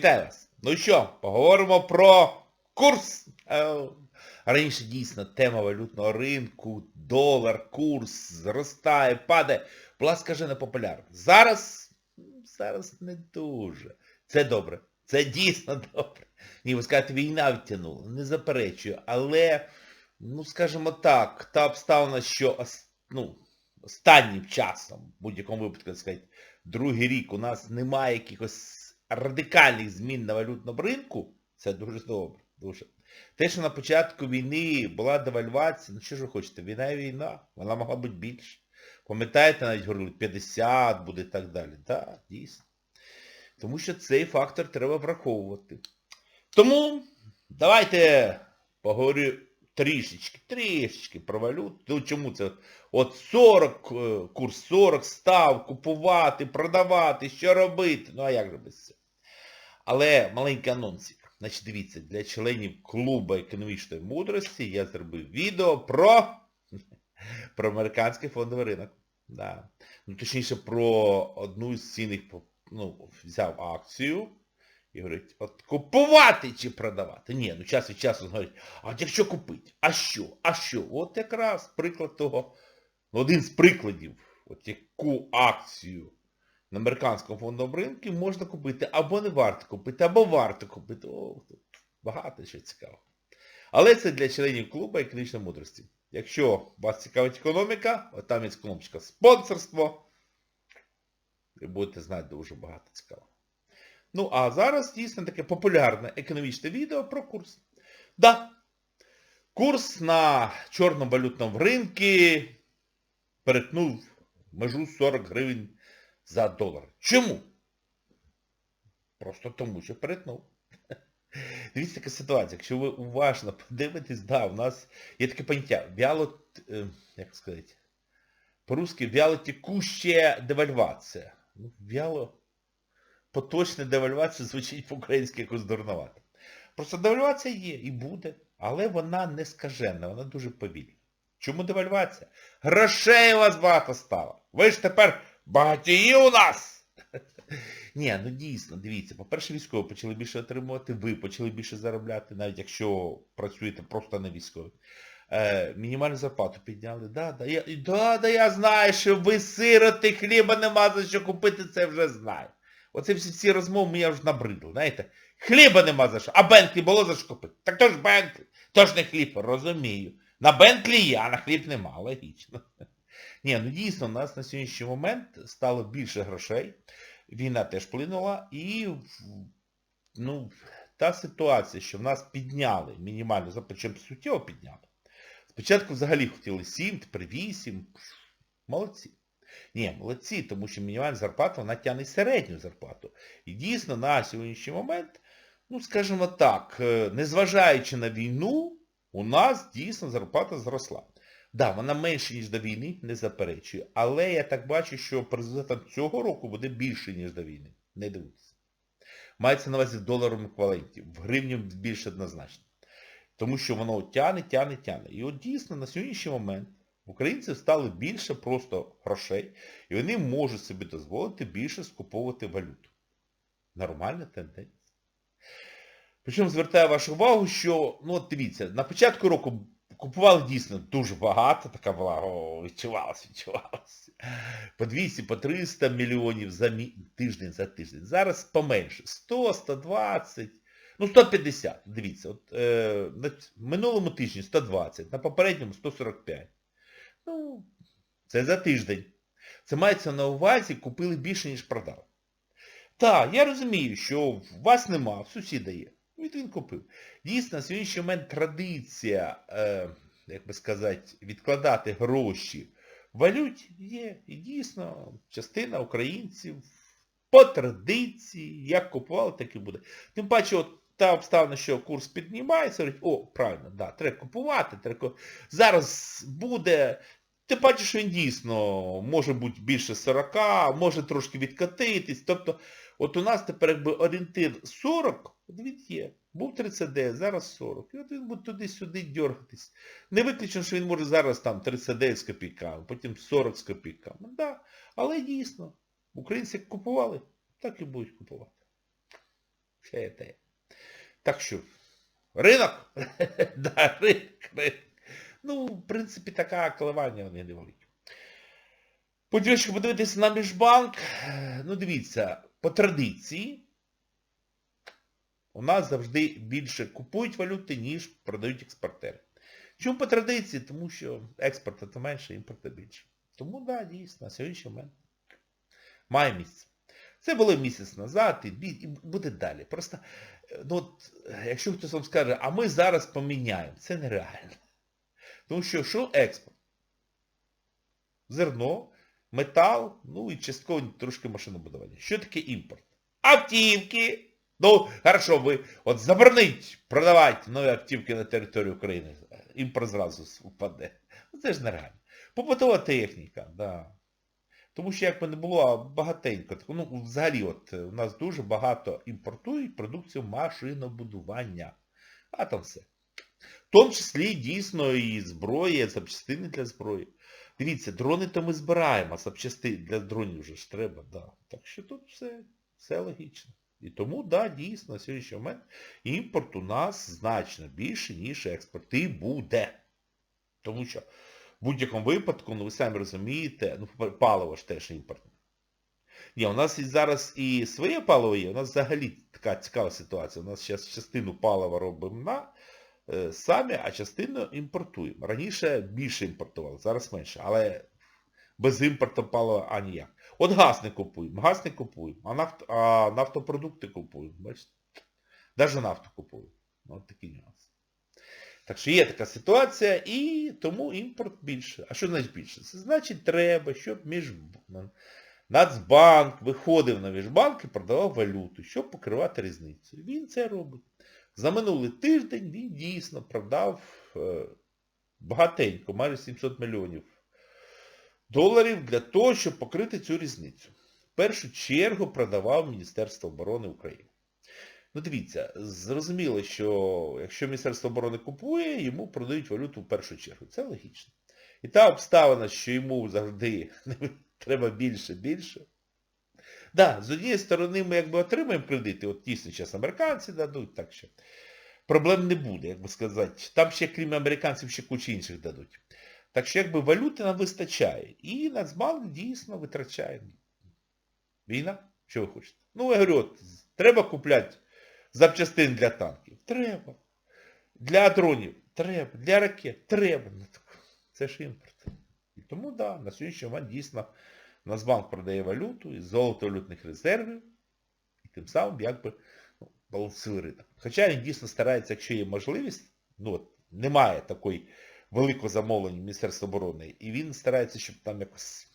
Вітаю вас! Ну що, поговоримо про курс. Е, Раніше дійсно тема валютного ринку, долар, курс зростає, падає, була скажена популярна. Зараз, зараз не дуже. Це добре. Це дійсно добре. Ні, ви скажете, війна відтягнула, не заперечую, але, ну скажімо так, та обставина, що ну, останнім часом, в будь-якому випадку, сказати, другий рік у нас немає якихось радикальних змін на валютному ринку, це дуже добре. Дуже. Те, що на початку війни була девальвація, ну що ж ви хочете, війна і війна, вона могла бути більше. Пам'ятаєте, навіть говорили, 50 буде і так далі. Так, дійсно. Тому що цей фактор треба враховувати. Тому давайте поговорю трішечки, трішечки про валюту. Ну чому це? От 40, е, курс 40 став, купувати, продавати, що робити? Ну а як же без цього? Але маленький анонсик. Значить, дивіться, для членів клубу економічної мудрості я зробив відео про, про американський фондовий ринок. Да. Ну, точніше, про одну з цінних, ну, взяв акцію і говорить, от купувати чи продавати? Ні, ну час від часу говорить, а якщо купити? А що? А що? От якраз приклад того, ну, один з прикладів, от яку акцію на американському фондовому ринку можна купити, або не варто купити, або варто купити. О, тут багато що цікавого. Але це для членів клубу економічної мудрості. Якщо вас цікавить економіка, от там є кнопочка спонсорство. Ви будете знати дуже багато цікавого. Ну, а зараз дійсно таке популярне економічне відео про курс. Да, курс на чорному валютному ринку перетнув межу 40 гривень за долар. Чому? Просто тому, що перетнув. Дивіться така ситуація. Якщо ви уважно подивитесь, да, у нас є таке поняття. Вяло, е, як сказати, по-русски вялотекущая девальвація. Ну, вяло поточна девальвація звучить по-українськи якось дурновато. Просто девальвація є і буде, але вона не скажена, вона дуже повільна. Чому девальвація? Грошей у вас багато стало. Ви ж тепер багатії у нас. Ні, ну дійсно, дивіться, по-перше, військові почали більше отримувати, ви почали більше заробляти, навіть якщо працюєте просто на військові. Е, мінімальну зарплату підняли. Да, да, я, да, да, я знаю, що ви сироти, хліба нема за що купити, це вже знаю. Оце всі ці розмови мені вже набридло, знаєте. Хліба нема за що. А Бентлі було за що купити? Так то ж Бентлі, то ж не хліб, розумію. На Бентлі є, а на хліб нема, логічно. Ні, ну дійсно, у нас на сьогоднішній момент стало більше грошей. Війна теж вплинула і ну, та ситуація, що в нас підняли мінімальну зарплату, чим суттєво підняли. Спочатку взагалі хотіли 7, тепер 8. Молодці. Ні, молодці, тому що мінімальна зарплата, вона тягне середню зарплату. І дійсно на сьогоднішній момент, ну скажімо так, е, незважаючи на війну, у нас дійсно зарплата зросла. Да, вона менше, ніж до війни, не заперечую. Але я так бачу, що по результатам цього року буде більше, ніж до війни. Не дивіться. Мається на увазі в доларовому еквіваленті. В гривні більше однозначно. Тому що воно тяне, тяне, тяне. І от дійсно на сьогоднішній момент українців стало більше просто грошей, і вони можуть собі дозволити більше скуповувати валюту. Нормальна тенденція. Причому звертаю вашу увагу, що, ну от дивіться, на початку року купували дійсно дуже багато, така була, о, відчувалося, відчувалося. По 200, по 300 мільйонів за мі... тиждень за тиждень. Зараз поменше. 100, 120, ну 150. Дивіться, от е, на минулому тижні 120, на попередньому 145. Ну, це за тиждень. Це мається на увазі, купили більше, ніж продали. Так, я розумію, що у вас нема, в сусіда є. Від він купив. Дійсно, на сьогоднішній момент традиція, е, як би сказати, відкладати гроші в валюті є. І дійсно, частина українців по традиції, як купували, так і буде. Тим паче, от та обставина, що курс піднімається, говорить, о, правильно, да, треба купувати, треба. Зараз буде, тим паче, що він дійсно може бути більше 40, може трошки відкатитись. Тобто, от у нас тепер якби орієнтир 40, от він є. Був 39, зараз 40. І от він буде туди-сюди дергатись. Не виключено, що він може зараз там 39 з копійками, потім 40 з копійками. Да. Але дійсно, українці як купували, так і будуть купувати. Ще є те. Так що, ринок? да, ринок, ринок. Ну, в принципі, така коливання вони невеликі. Потім, якщо подивитися на Міжбанк, ну дивіться, по традиції у нас завжди більше купують валюти, ніж продають експортери. Чому по традиції? Тому що експорту то менше, імпорту більше. Тому, да, дійсно, на сьогоднішній момент має місце. Це було місяць назад, і, буде далі. Просто, ну от, якщо хтось вам скаже, а ми зараз поміняємо, це нереально. Тому що що експорт? Зерно, метал, ну і частково трошки машинобудування. Що таке імпорт? Автівки. Ну, хорошо, ви от забороніть продавати нові автівки на території України. Імпорт зразу впаде. Ну, це ж нереально. Побутова техніка, да. Тому що як би не було, багатенько. Ну, взагалі, от у нас дуже багато імпортують продукцію машинобудування. А там все. В тому числі дійсно і зброя, запчастини для зброї. Дивіться, дрони то ми збираємо, а запчастини для дронів вже ж треба, да. Так що тут все, все логічно. І тому, да, дійсно, на сьогоднішній момент імпорт у нас значно більше, ніж експорт. І буде. Тому що в будь-якому випадку, ну ви самі розумієте, ну паливо ж теж імпортне. Ні, у нас і зараз і своє паливо є, у нас взагалі така цікава ситуація. У нас зараз частину палива робимо на самі, а частину імпортуємо. Раніше більше імпортували, зараз менше. Але без імпорту палива а ніяк. От газ не купуємо, газ не купуємо, а, нафт, а нафтопродукти купуємо. Бачите? Навіть нафту купуємо. Ось такий нюанс. Так що є така ситуація, і тому імпорт більше. А що значить більше? Це значить треба, щоб між... Нацбанк виходив на міжбанк і продавав валюту, щоб покривати різницю. Він це робить. За минулий тиждень він дійсно продав е, багатенько, майже 700 мільйонів доларів для того, щоб покрити цю різницю. В першу чергу продавав Міністерство оборони України. Ну дивіться, зрозуміло, що якщо Міністерство оборони купує, йому продають валюту в першу чергу. Це логічно. І та обставина, що йому завжди треба більше, більше. Так, да, з однієї сторони ми якби отримаємо кредити, от тісно зараз американці дадуть, так що проблем не буде, як би сказати. Там ще, крім американців, ще куча інших дадуть. Так що якби валюти нам вистачає. І Нацбанк дійсно витрачає. Війна? Що ви хочете? Ну, я говорю, от, треба купляти запчастин для танків. Треба. Для дронів. Треба. Для ракет. Треба. Це ж імпорт. І тому, так, да, на сьогоднішній момент дійсно Нацбанк продає валюту із золото-валютних резервів. І тим самим якби ну, балансує ринок. Хоча він дійсно старається, якщо є можливість, ну от, немає такої великого замовлення Міністерства оборони, і він старається, щоб там якось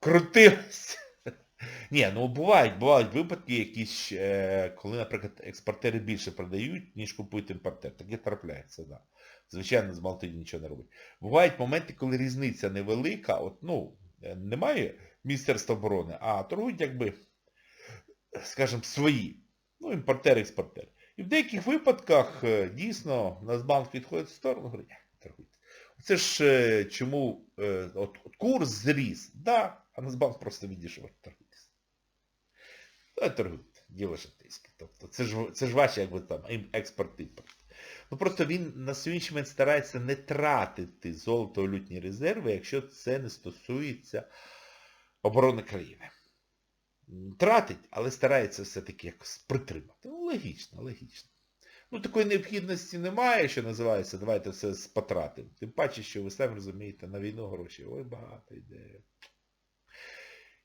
крутилось. Ні, ну бувають, бувають випадки якісь, коли, наприклад, експортери більше продають, ніж купують імпортер. Таке трапляється. Да. Звичайно, з Малтині нічого не робить. Бувають моменти, коли різниця невелика, от, ну, немає Міністерства оборони, а торгують, якби, скажімо, свої. Ну, імпортер-експортер. І в деяких випадках дійсно Нацбанк відходить в сторону, говорить, торгуйте. Це ж чому от, от курс зріс, да, а Нацбанк просто відійшов торгуйтесь. Торгуйте, діло житейське. Тобто це ж це ж ваші якби там експорт-імпорт. Ну просто він на сьогоднішній момент старається не тратити золото-валютні резерви, якщо це не стосується оборони країни. Тратить, але старається все-таки якось притримати. Ну, логічно, логічно. Ну, такої необхідності немає, що називається, давайте все потратимо. Тим паче, що ви самі розумієте, на війну гроші. Ой, багато йде.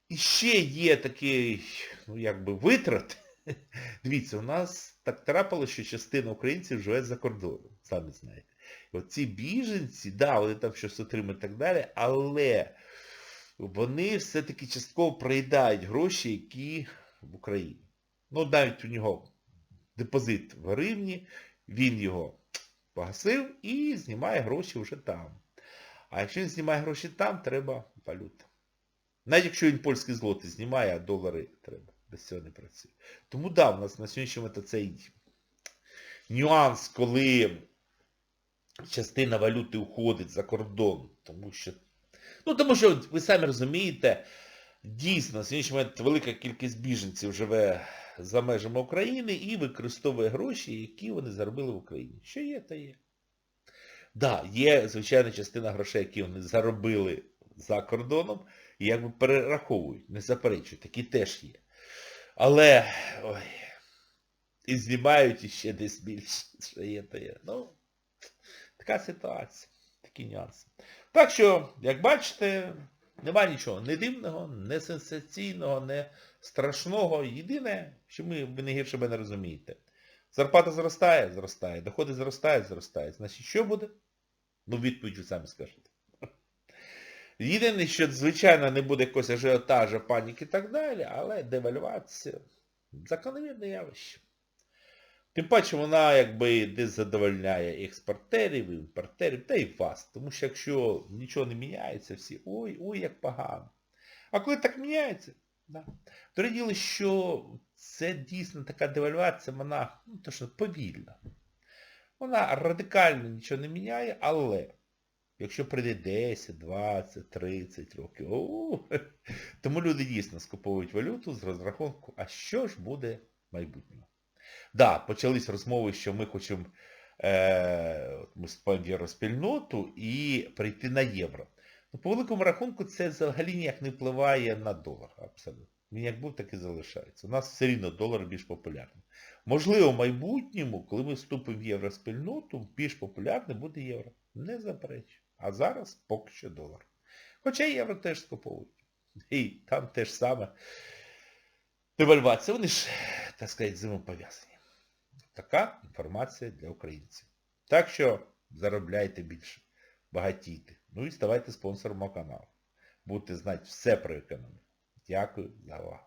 І ще є такий, ну, якби витрат. Дивіться, у нас так трапило, що частина українців живе за кордоном, самі знаєте. Оці біженці, да, вони там щось отримують і так далі, але вони все-таки частково проїдають гроші, які в Україні. Ну, навіть у нього депозит в гривні, він його погасив і знімає гроші вже там. А якщо він знімає гроші там, треба валюта. Навіть якщо він польські злоти знімає, а долари треба. Без цього не працює. Тому да, у нас на сьогоднішньому це цей нюанс, коли частина валюти уходить за кордон. Тому що, ну тому що ви самі розумієте, Дійсно, на сьогоднішній момент велика кількість біженців живе за межами України і використовує гроші, які вони заробили в Україні. Що є, то є. Так, да, є, звичайно, частина грошей, які вони заробили за кордоном, і якби перераховують, не заперечують, такі теж є. Але, ой, і знімають іще десь більше, що є, то є. Ну, така ситуація, такі нюанси. Так що, як бачите, нема нічого не дивного, не сенсаційного, не страшного. Єдине, що ми, ви не гірше мене розумієте. Зарплата зростає, зростає, доходи зростають, зростають. Значить, що буде? Ну, відповідь ви самі скажете. Єдине, що, звичайно, не буде якогось ажіотажа, паніки і так далі, але девальвація закономірне явище. Тим паче вона якби десь задовольняє експортерів, імпортерів, та й вас. Тому що якщо нічого не міняється, всі ой, ой, як погано. А коли так міняється, да. то діло, що це дійсно така девальвація, вона ну, то що, повільна. Вона радикально нічого не міняє, але якщо прийде 10, 20, 30 років, о, тому люди дійсно скуповують валюту з розрахунку, а що ж буде в майбутньому. Да, почались розмови, що ми хочемо, е, ми вступаємо в євроспільноту і прийти на євро. Ну, по великому рахунку це взагалі ніяк не впливає на долар. Абсолютно. Він як був, так і залишається. У нас все рівно долар більш популярний. Можливо, в майбутньому, коли ми вступимо в євроспільноту, більш популярним буде євро. Не заперечую. А зараз поки що долар. Хоча євро теж скуповують. І там теж саме девальвація. Вони ж, так сказати, взаємопов'язані. Така інформація для українців. Так що заробляйте більше, багатійте. Ну і ставайте спонсором мого каналу. Будете знати все про економіку. Дякую за увагу.